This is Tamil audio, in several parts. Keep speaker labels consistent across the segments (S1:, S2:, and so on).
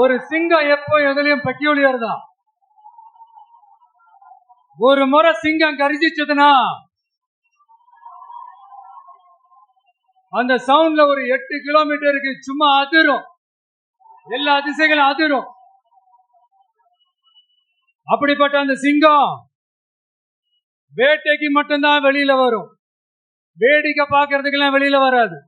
S1: ஒரு சிங்கம் எப்போ எதுலயும் பெக்யூலியர் தான் ஒரு முறை சிங்கம் கரிசிச்சதுன்னா அந்த சவுண்ட்ல ஒரு எட்டு கிலோமீட்டருக்கு சும்மா அதிரும். எல்லா திசைகளும் அதிரும். அப்படிப்பட்ட அந்த சிங்கம் வேட்டைக்கு மட்டும்தான் வெளியில வரும். வேடிக்கை பார்க்கறதுக்கெல்லாம் வெளியில வராது.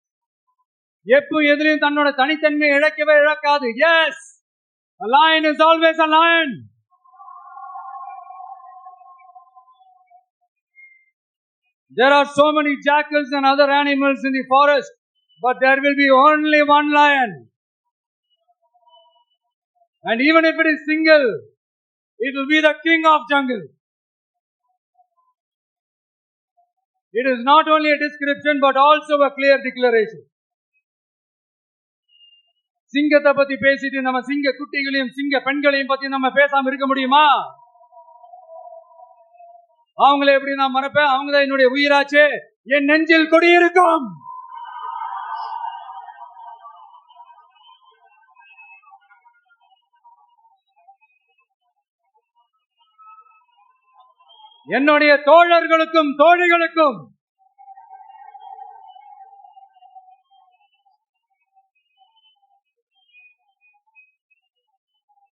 S1: எப்போ எதுலயும் தன்னோட தனித்தன்மையை இழக்கவே இழக்காது yes lion is always a lion there are so many jackals and other animals in the forest but there will be only one lion and even if it is single it will be the king of jungle it is not only a description but also a clear declaration சிங்கத்தை பத்தி பேசிட்டு நம்ம சிங்க குட்டிகளையும் சிங்க பெண்களையும் பத்தி நம்ம பேசாம இருக்க முடியுமா? அவங்கள எப்படி நான் மறப்பேன்? அவங்க தான் என்னுடைய உயிராச்சே. என் நெஞ்சில் கொடியிருக்கும் என்னுடைய தோழர்களுக்கும் தோழிகளுக்கும்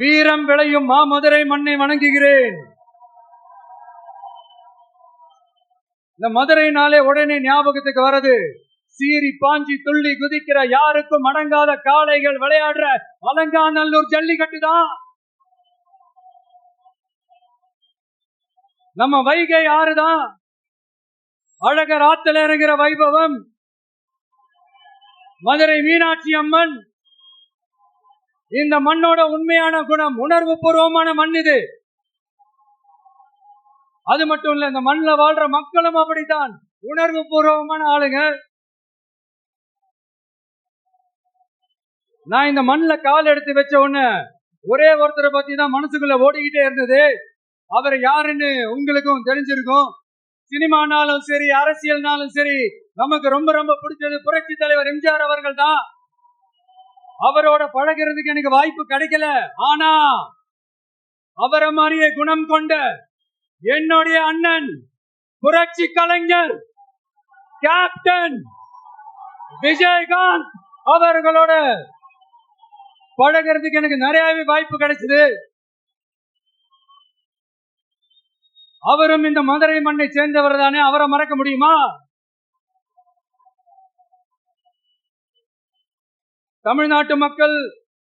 S1: வீரம் விளையும் மாமதுரை மண்ணை வணங்குகிறேன். இந்த மதுரை நாளே உடனே ஞாபகத்துக்கு வருது. சீறி பாஞ்சி துள்ளி குதிக்கிற யாருக்கும் அடங்காத காளைகள் விளையாடுற அலங்காநல்லூர் ஜல்லிக்கட்டு தான். நம்ம வைகை ஆறுதான் அழகர் ஆத்துல இறங்குற வைபவம். மதுரை மீனாட்சி அம்மன் இந்த மண்ணோட உண்மையான குணம் உணர்வு பூர்வமான மண் இது. அது மட்டும் இல்ல இந்த மண்ணில் வாழ்ற மக்களும் அப்படித்தான். உணர்வு பூர்வமான ஆளுங்க. நான் இந்த மண்ணில் கால் எடுத்து வச்ச உடனே ஒரே ஒருத்தரை பத்தி தான் மனசுக்குள்ள ஓடிக்கிட்டே இருந்தது. அவர் யாருன்னு உங்களுக்கும் தெரிஞ்சிருக்கும். சினிமானாலும் சரி அரசியல்னாலும் சரி நமக்கு ரொம்ப ரொம்ப பிடிச்சது புரட்சி தலைவர் எம்ஜிஆர் அவர்கள் தான் அவரோட பழகிறதுக்கு எனக்கு வாய்ப்பு கிடைக்கல. ஆனா அவரை மாதிரியே குணம் கொண்ட என்னுடைய அண்ணன் புரட்சி கலைஞர் கேப்டன் விஜயகாந்த் அவர்களோட பழகிறதுக்கு எனக்கு நிறையவே வாய்ப்பு கிடைச்சது. அவரும் இந்த மதுரை மண்ணை சேர்ந்தவர் தானே அவரை மறக்க முடியுமா? தமிழ்நாட்டு மக்கள்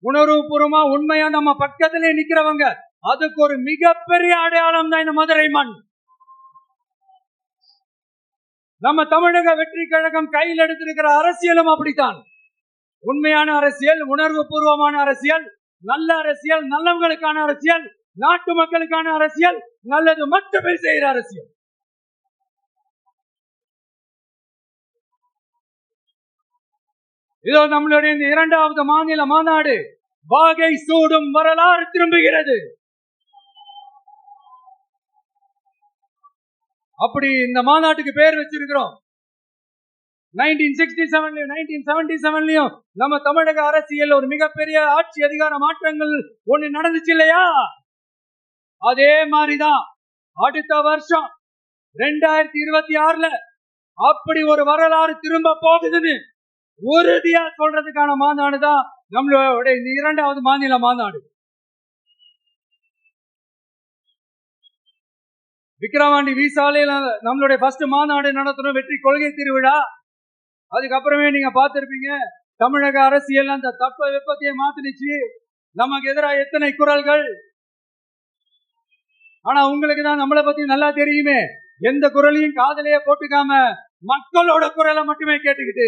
S1: உணர்வுபூர்வமா உண்மையா நம்ம பக்கத்திலே நிக்கிறவங்க அதுக்கு ஒரு மிகப்பெரிய அடையாளம் தான் இந்த மதுரை மண். நம்ம தமிழக வெற்றி கழகம் கையில் எடுத்திருக்கிற அரசியலும் அப்படித்தான். உண்மையான அரசியல் உணர்வு பூர்வமான அரசியல் நல்ல அரசியல் நல்லவங்களுக்கான அரசியல் நாட்டு மக்களுக்கான அரசியல் நல்லது மட்டுமே செய்கிற அரசியல். இதோ நம்மளுடைய இந்த இரண்டாவது மாநில மாநாடு. வாகை சூடும் வரலாறு திரும்புகிறது. அப்படி இந்த மாநாட்டுக்கு பேர் வச்சிருக்கிறோம். நைன்டீன் சிக்ஸ்டி செவன்லயும் நைன்டீன் செவன்டி செவன்லயும் நம்ம தமிழக அரசியல் ஒரு மிகப்பெரிய ஆட்சி அதிகார மாற்றங்கள் ஒண்ணு நடந்துச்சு இல்லையா? அதே மாதிரிதான் அடுத்த வருஷம் ரெண்டாயிரத்தி இருபத்தி ஆறுல அப்படி ஒரு வரலாறு திரும்ப போகுதுன்னு உறுதியா சொல்றதுக்கான மாநாடு தான் நம்மளோட இந்த இரண்டாவது மாநில மாநாடு விக்கிரவாண்டி வீசாலையில நம்மளுடைய ஃபர்ஸ்ட் மாநாடு நடத்தணும் வெற்றி கொள்கை திருவிழா. அதுக்கப்புறமே நீங்க பார்த்துருப்பீங்க தமிழக அரசியல் அந்த தட்ப வெப்பத்தையே மாத்தினுச்சு. நமக்கு எதிராக எத்தனை குரல்கள்? ஆனா உங்களுக்கு தான் நம்மளை பத்தி நல்லா தெரியுமே. எந்த குரலையும் காதலையே போட்டுக்காம மக்களோட குரலை மட்டுமே கேட்டுக்கிட்டு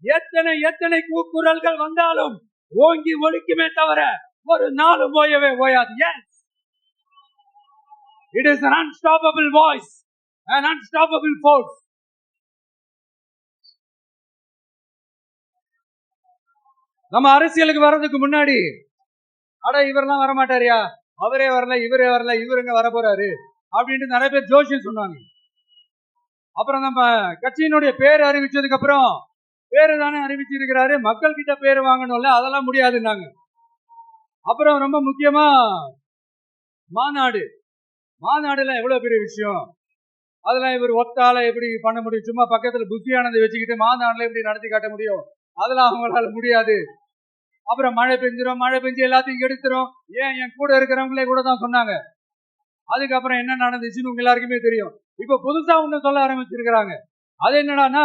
S1: எத்தனை எத்தனை கூக்குரல்கள் வந்தாலும் ஓங்கி ஒழிக்குமே தவிர ஒரு நாளும் ஓயவே ஓயாது. Yes it is an unstoppable voice an unstoppable force. நம்ம அரசியலுக்கு வர்றதுக்கு முன்னாடி அட இவரெல்லாம் வரமாட்டாரியா? அவரே வரல இவரே வரல இவருங்க வர போறாரு அப்படின்ட்டு நிறைய பேர் ஜோஷியம் சொன்னாங்க. அப்புறம் நம்ம கட்சியினுடைய பேர் அறிவிச்சதுக்கு அப்புறம் பேரு தானே அறிவிச்சிருக்கிறாரு. மக்கள் கிட்ட பேர் வாங்கணும்ல அதெல்லாம் முடியாதுன்னாங்க. அப்புறம் ரொம்ப முக்கியமா மாநாடு. மாநாடுலாம் எவ்வளவு பெரிய விஷயம்? அதெல்லாம் இவர் ஒத்தால எப்படி பண்ண முடியும்? சும்மா பக்கத்துல புத்தியானதை வச்சுக்கிட்டு மாநாடுல எப்படி நடத்தி காட்ட முடியும்? அதெல்லாம் அவங்களால முடியாது. அப்புறம் மழை பெஞ்சிரும் மழை பெஞ்சு எல்லாத்தையும் எடுத்துரும். ஏன் என் கூட இருக்கிறவங்களே கூட தான் சொன்னாங்க. அதுக்கப்புறம் என்ன நடந்துச்சுன்னு உங்க எல்லாருக்குமே தெரியும். இப்ப புதுசா ஒண்ணு சொல்ல ஆரம்பிச்சிருக்கிறாங்க. அது என்னடான்னா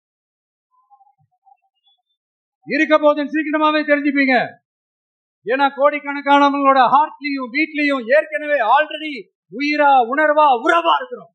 S1: இருக்க போதும் சீக்கிரமாவே தெரிஞ்சுப்பீங்க. ஏன்னா கோடிக்கணக்கானவங்களோட ஹார்ட்லயும் வீட்லயும் ஏற்கனவே ஆல்ரெடி உயிரா உணர்வா உறவா இருக்கிறோம்.